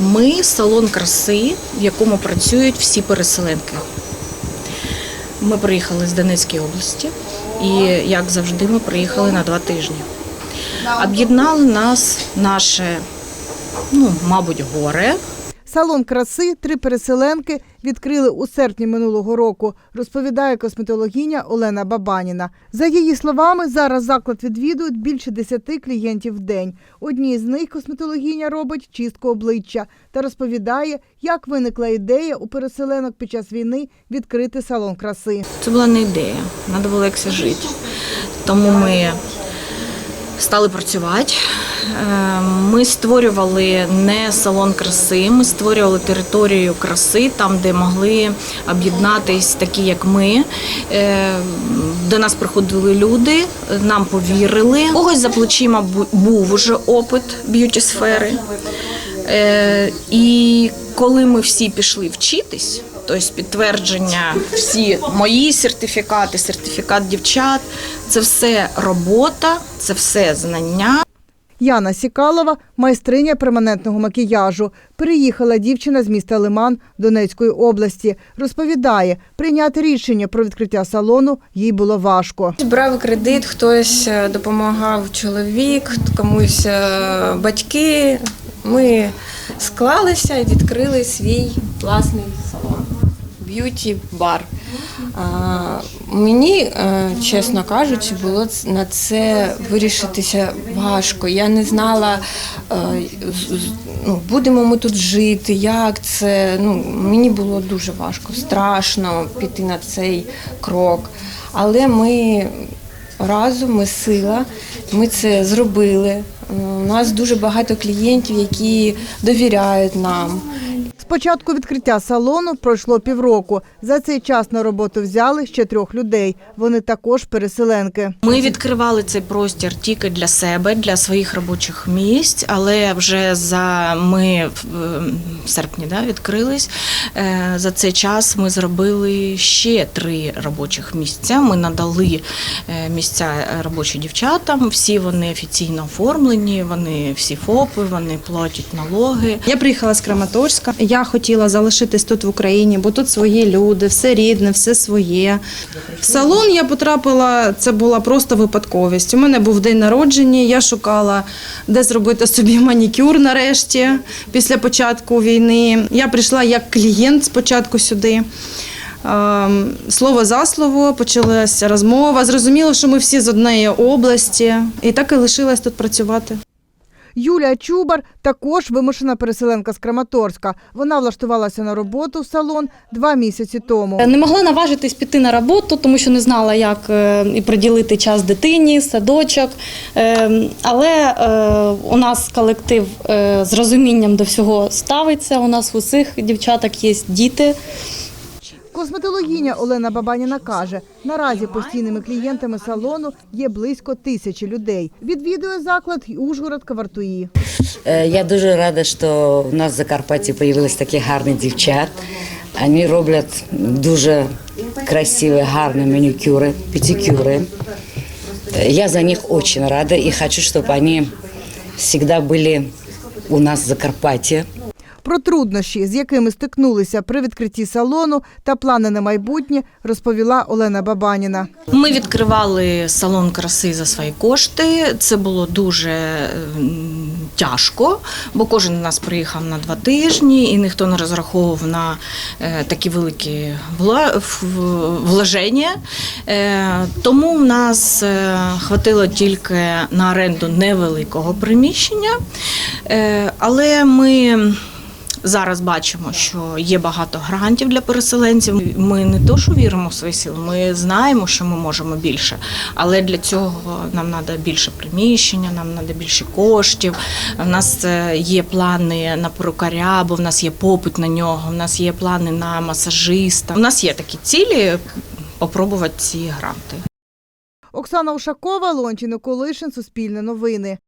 Ми салон краси, в якому працюють всі переселенки. Ми приїхали з Донецької області і, як завжди, ми приїхали на два тижні. Об'єднали нас наше, ну, мабуть, горе. Салон краси три переселенки відкрили у серпні минулого року, розповідає косметологиня Олена Бабаніна. За її словами, зараз заклад відвідують більше десяти клієнтів в день. Одній з них косметологиня робить чистку обличчя та розповідає, як виникла ідея у переселенок під час війни відкрити салон краси. Це була не ідея, треба було якось жити. Тому ми стали працювати. Е, Ми створювали не салон краси, ми створювали територію краси, там, де могли об'єднатись такі, як ми. Е, До нас приходили люди, нам повірили. У когось за плечима бу- був уже опит б'юті сфери. Е, І коли ми всі пішли вчитись, тобто підтвердження, всі мої сертифікати, сертифікат дівчат, це все робота, це все знання. Яна Сікалова, майстриня перманентного макіяжу. Переїхала дівчина з міста Лиман Донецької області. Розповідає, прийняти рішення про відкриття салону їй було важко. Брав кредит, хтось е, допомагав чоловік, комусь е, батьки. Ми склалися і відкрили свій власний салон б'юті бар. Мені, е, чесно кажучи, було на це вирішитися важко. Я не знала, е, ну, будемо ми тут жити, як це. Ну, мені було дуже важко, страшно піти на цей крок. Але ми разом, ми сила, ми це зробили. Е, У нас дуже багато клієнтів, які довіряють нам. Початку відкриття салону пройшло півроку. За цей час на роботу взяли ще трьох людей. Вони також переселенки. Ми відкривали цей простір тільки для себе, для своїх робочих місць, але вже за ми в е, серпні да, відкрились. Е, За цей час ми зробили ще три робочих місця. Ми надали е, місця робочі дівчатам. Всі вони офіційно оформлені, вони всі ФОПи, вони платять налоги. Я приїхала з Краматорська. Я хотіла залишитись тут в Україні, бо тут свої люди, все рідне, все своє. В салон я потрапила, це була просто випадковість. У мене був день народження, я шукала, де зробити собі манікюр нарешті після початку війни. Я прийшла як клієнт спочатку сюди. Ем, Слово за слово, почалася розмова. Зрозуміло, що ми всі з однієї області, і так і лишилась тут працювати. Юлія Чубар також вимушена переселенка з Краматорська. Вона влаштувалася на роботу в салон два місяці тому. Не могла наважитись піти на роботу, тому що не знала, як е, і приділити час дитині, садочок. Е, Але е, у нас колектив з розумінням до всього ставиться. У нас у усіх дівчаток є діти. Косметологиня Олена Бабаніна каже, наразі постійними клієнтами салону є близько тисячі людей. Відвідує заклад і Ужгород Кавартуї. Е, Я дуже рада, що в нас в Закарпатті з'явились такі гарні дівчат. Вони роблять дуже красиві, гарні манікюри, педикюри. Е, Я за них дуже рада і хочу, щоб вони завжди були у нас в Закарпатті. Про труднощі, з якими стикнулися при відкритті салону та плани на майбутнє, розповіла Олена Бабаніна. Ми відкривали салон краси за свої кошти. Це було дуже тяжко, бо кожен з нас приїхав на два тижні, і ніхто не розраховував на е, такі великі вложення. Е, Тому в нас е, хватило тільки на оренду невеликого приміщення, але ми. Зараз бачимо, що є багато грантів для переселенців. Ми не то, що віримо в свої сили, ми знаємо, що ми можемо більше, але для цього нам треба більше приміщення, нам треба більше коштів. У нас е, є плани на перукаря, бо в нас є попит на нього. У нас є плани на масажиста. У нас є такі цілі попробувати ці гранти. Оксана Ушакова, Лончий Николишин, Суспільне новини.